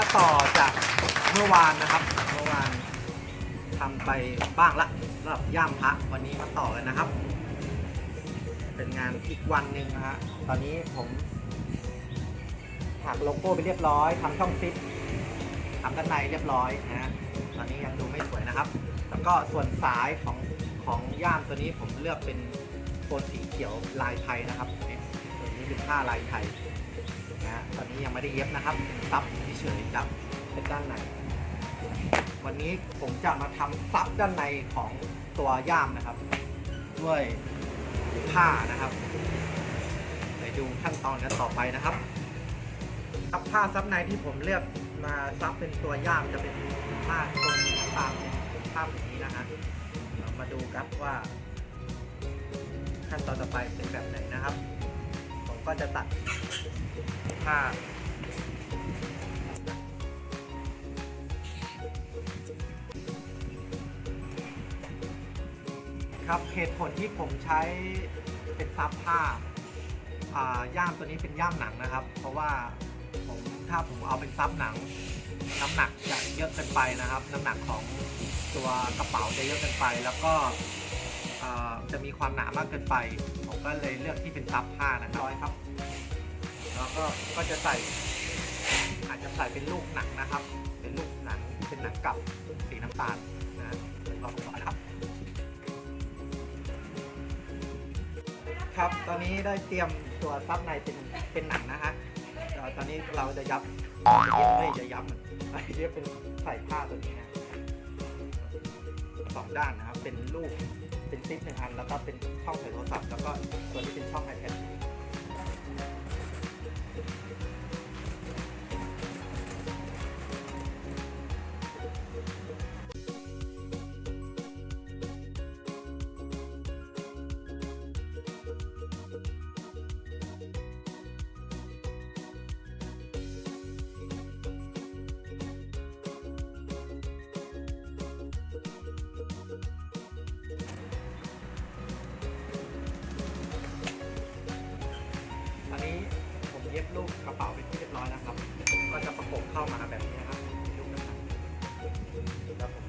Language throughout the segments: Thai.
มาต่อจากเมื่อวานนะครับ เมื่อวานทำไปบ้างละสำหรับย่ามพระวันนี้มาต่อกันนะครับ เป็นงานอีกวันหนึ่งนะฮะตอนนี้ผมถักโลโก้ไปเรียบร้อยทำช่องฟิตทำด้านในเรียบร้อยนะฮะตอนนี้ยังดูไม่สวยนะครับ แล้วก็ส่วนสายของของย่ามตัวนี้ผมเลือกเป็นโทนสีเขียวลายไทยนะครับตัวนี้เป็นผ้าลายไทย ตอนนี้ยังไม่ได้เย็บนะครับเป็นซับเฉยๆครับเป็นด้านในวันนี้ผมจะมาทำซับด้านในของตัวย่ามนะครับ ด้วยผ้านะครับไปดูขั้นตอนกันต่อไปนะครับซับผ้าซับในที่ผมเลือกมาซับเป็นตัวย่ามจะเป็นผ้าตรงตามภาพนี้นะฮะเรามาดูครับว่า ขั้นตอนต่อไปเป็นแบบไหนนะครับ ผมก็จะตัด ผ้าครับเหตุผลที่ผมใช้เป็นซับผ้าอ่าย่ามตัวนี้เป็นย่ามหนังนะครับ เพราะว่าผมถ้าผมเอาเป็นซับหนัง น้ำหนักจะเยอะเกินไปนะครับ น้ำหนักของตัวกระเป๋าจะเยอะเกินไป แล้วก็จะมีความหนามากเกินไป ผมก็เลยเลือกที่เป็นซับผ้านะครับครับ ก็ก็จะใส่อาจจะใส่เป็นลูกหนังนะครับ เป็นลูกหนังเป็นหนังกลับสีน้ำตาลนะลองดูก่อนะครับ ครับตอนนี้ได้เตรียมตัวซับในเป็นเป็นหนังนะฮะตอนนี้เราจะยับจะเย็บไม่จะยับมันเย็บเป็นใส่ผ้าตัวนี้นะสองด้านนะครับเป็นลูกเป็นซิปหนึ่งอันแล้วก็เป็นช่องใส่โทรศัพท์แล้วก็ตัวนี้เป็นช่อง iPad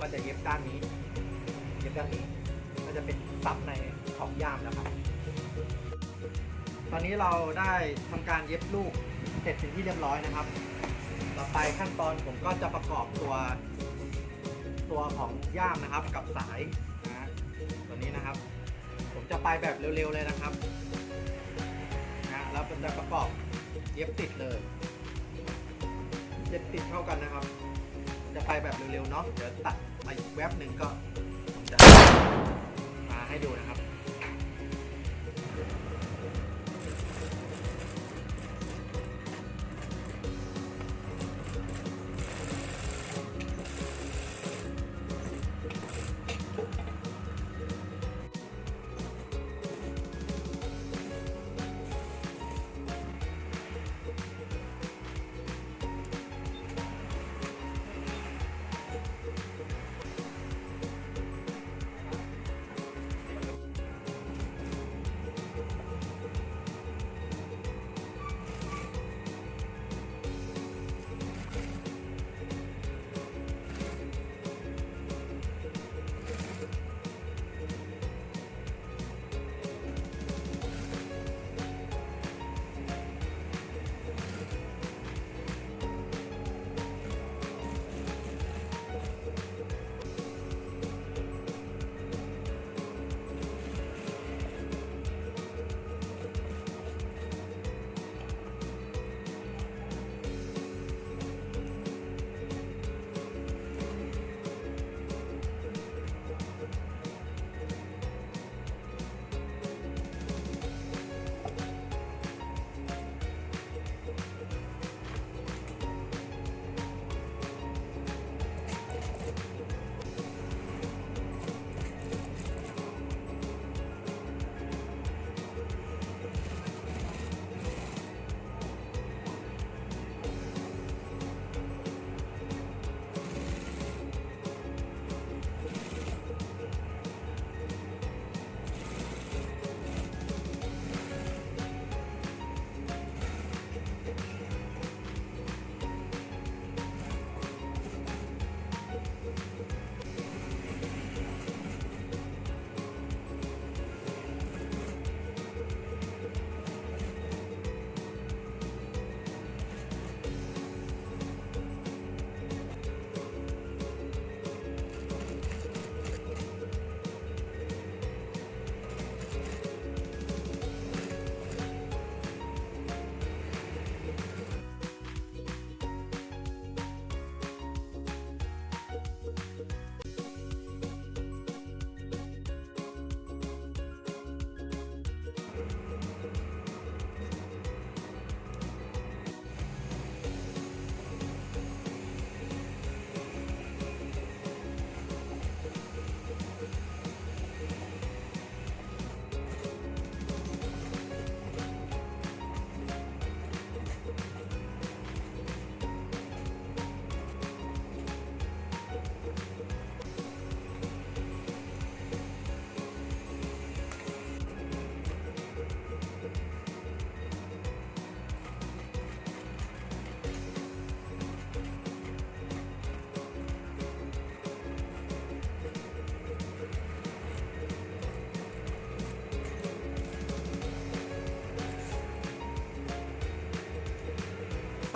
ก็จะเย็บด้านนี้ เย็บด้านนี้ ก็จะเป็นซับในของย่ามนะครับ ตอนนี้เราได้ทำการเย็บลูกเสร็จเป็นที่เรียบร้อยนะครับ ต่อไปขั้นตอนผมก็จะประกอบตัวตัวของย่ามนะครับกับสายนะตัวนี้นะครับ ผมจะไปแบบเร็วๆเลยนะครับนะแล้วมันจะประกอบเย็บติดเลยเย็บติดเข้ากันนะครับ จะไปแบบเร็วๆเนาะเดี๋ยวตัด อีกแวบหนึ่งก็ผมจะมาให้ดูนะครับ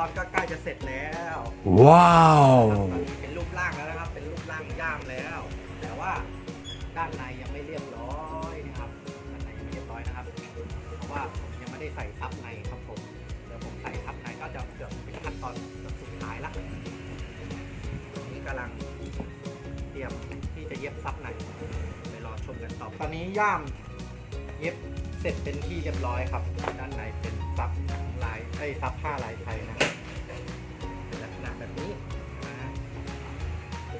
อนก็ใกล้จะเสร็จแล้ว Wow. ตอนนี้เป็นรูปร่างแล้วนะครับ เป็นรูปร่างย่ามแล้ว แต่ว่าด้านในยังไม่เรียบร้อยนะครับด้านในยังไม่เรียบร้อยนะครับ เพราะว่าผมยังไม่ได้ใส่ซับในครับผมเดี๋ยวผมใส่ซับในก็จะเกือบเป็นขั้นตอนสุดท้ายละนี่กำลังเตรียมที่จะเย็บซับในไปรอชมกันต่อตอนนี้ย่ามเย็บเสร็จเป็นที่เรียบร้อยครับ ด้านในเป็นซับหนังลาย ไอ้ซับผ้าลายไทยนะครับเป็นลักษณะแบบนี้นะฮะ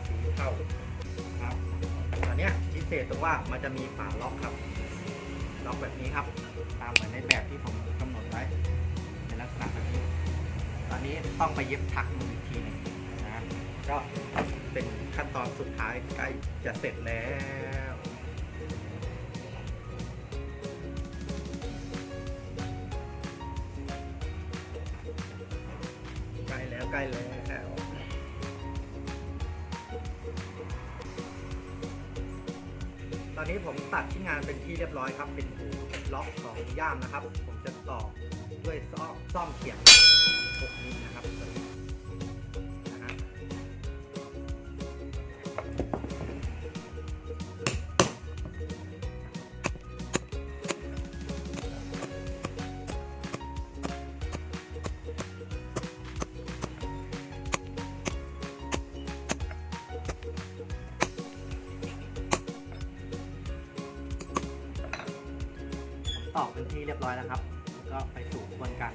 สีเทาครับตอนนี้พิเศษตรงว่ามันจะมีฝาล็อกครับ ล็อกแบบนี้ครับ ตามเหมือนในแบบที่ผมกำหนดไว้เป็นลักษณะแบบนี้ ตอนนี้ต้องไปเย็บถักมืออีกทีหนึงนะก็เป็นขั้นตอนสุดท้ายใกล้จะเสร็จแล้ว ใกล้แล้วตอนนี้ผมตัดที่งานเป็นที่เรียบร้อยครับ เป็นหูล็อกของย่ามนะครับ ผมจะต่อด้วยซ่อมซ่อมเขียง6นิ้วนะครับ อกเป็นที่เรียบร้อยแล้วครับ ก็ไปสู่กระบวนการ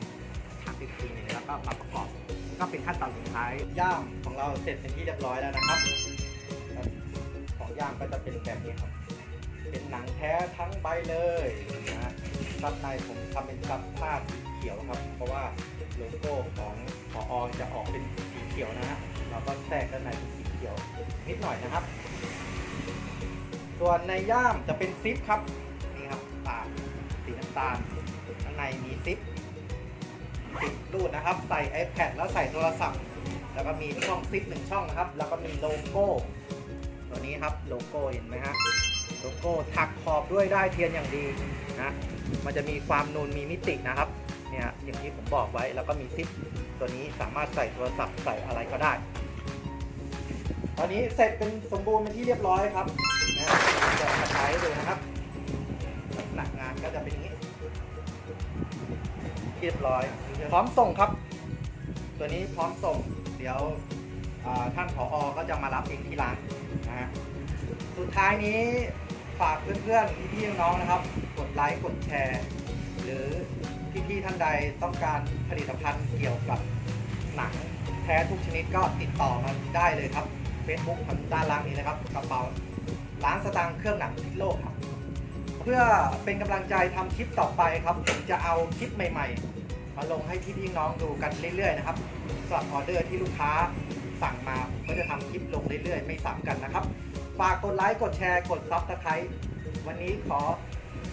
ถักอีกทีหนึงแล้วก็มาประกอบ ก็เป็นขั้นตอนสุดท้ายย่ามของเราเสร็จเป็นที่เรียบร้อยแล้วนะครับ ของย่ามก็จะเป็นแบบนี้ครับ เป็นหนังแท้ทั้งใบเลยนะฮะซับในผมทำเป็นซับผ้าสีเขียวครับ เพราะว่าโลโก้ของพออจะออกเป็นสีเขียวนะฮะเราก็แทรกด้านในเป็นสีเขียวนิดหน่อยนะครับ ส่วนในย่ามจะเป็นซิปครับ ตาลข้างในมีซิปซิปรูดนะครับ ใส่ iPad แล้วใส่โทรศัพท์ แล้วก็มีช่องซิปหนึ่งช่องนะครับ แล้วก็มีโลโก้ ตัวนี้ครับโลโก้เห็นไหมฮะโลโก้ถักขอบด้วยได้เทียนอย่างดีนะมันจะมีความนูนมีมิตินะครับเนี่ยอย่างที่ผมบอกไว้แล้วก็มีซิปตัวนี้สามารถใส่โทรศัพท์ใส่อะไรก็ได้ ตอนนี้เสร็จเป็นสมบูรณ์เป็นที่เรียบร้อยครับนะจะมาใช้ให้ดูนะครับลักงานก็จะเป็นอย่างนี้ เรียบร้อย พร้อมส่งครับ ตัวนี้พร้อมส่ง เดี๋ยวอ่าท่านผออก็จะมารับเองที่ร้านนะฮะสุดท้ายนี้ฝากเพื่อนๆพี่ๆน้องๆนะครับ กดไลค์กดแชร์ หรือพี่ๆท่านใดต้องการผลิตภัณฑ์เกี่ยวกับหนังแท้ทุกชนิดก็ติดต่อมาได้เลยครับ Facebook ทางด้านล่างนี้นะครับกระเป๋าร้านสตางค์เครื่องหนังพิโลกครับ เพื่อเป็นกำลังใจทำคลิปต่อไปครับผมจะเอาคลิปใหม่ๆ มาลงให้พี่ๆน้องดูกันเรื่อยๆนะครับสำหรับออเดอร์ที่ลูกค้าสั่งมาผมก็จะทำคลิปลงเรื่อยๆ ไม่ซ้ำกันนะครับฝากกดไลค์กดแชร์กดซับสไครต์วันนี้ขอ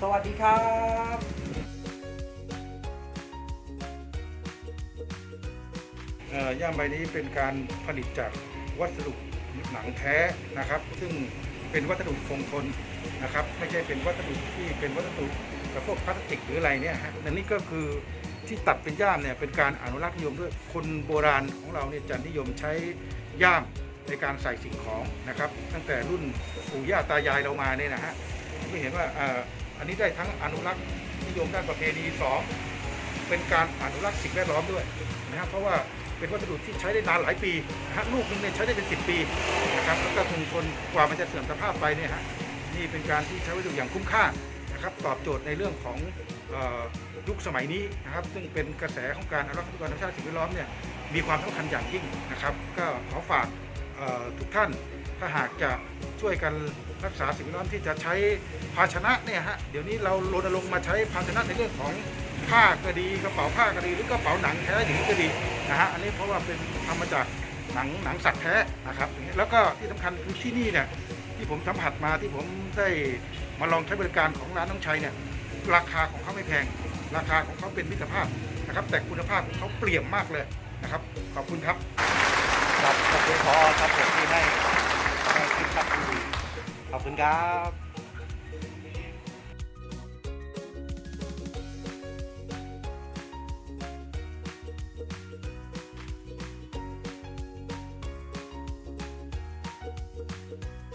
สวัสดีครับ่ย่ามใบนี้เป็นการผลิตจากวัสดุหนังแท้นะครับ ซึ่งเป็นวัสดุคงทน นะครับไม่ใช่เป็นวัสดุที่เป็นวัสดุแบบพวกพลาสติกหรืออะไรเนี่ยฮะอันนี้ก็คือที่ตัดเป็นย่ามเนี่ยเป็นการอนุรักษ์นิยมด้วยคนโบราณของเราเนี่ยจะนิยมใช้ย่ามในการใส่สิ่งของนะครับ ตั้งแต่รุ่นปู่ย่าตายายเรามาเนี่ยนะฮะไม่เห็นว่าอันนี้ได้ทั้งอนุรักษ์นิยมด้านประเพณีสองเป็นการอนุรักษ์สิ่งแวดล้อมด้วยนะครับเพราะว่าเป็นวัสดุที่ใช้ได้นานหลายปีฮะลูกนึงเนี่ยใช้ได้เป็น10ปีนะครับแล้วก็คงทนกว่ามันจะเสื่อมสภาพไปเนี่ยฮะ นี่เป็นการที่ใช้วัสดุอย่างคุ้มค่านะครับตอบโจทย์ในเรื่องของออยุคสมัยนี้นะครับ ซึ่งเป็นกระแสของการอนุรักษ์ทรัพยากรธรรมชาติสิ่งแวดล้อมเนี่ยมีความสำคัญอย่างยิ่งนะครับ ก็ขอฝากทุกท่านถ้าหากจะช่วยกันรักษาสิ่งแวดล้อมที่จะใช้ภาชนะเนี่ยฮะเดี๋ยวนี้เรารณรงมาใช้ภาชนะในเรื่องของผ้าก็ดีกระเป๋าผ้าก็ดีหรือกระเป๋าหนังแท้อย่างก็ดีนะฮะอันนี้เพราะว่าเป็นทำมาจากหนังหนังสัตว์แท้นะครับ แล้วก็ที่สำคัญคือที่นี่เนี่ย ที่ผมสัมผัสมาที่ผมได้มาลองใช้บริการของร้านน้องชัยเนี่ยราคาของเขาไม่แพง ราคาของเขาเป็นมิตรภาพนะครับ แต่คุณภาพของเขาเปลี่ยมมากเลยนะครับ ขอบคุณครับครับขอบคุณพอครับผมที่ให้ให้คลิปครับดีขอบคุณครับ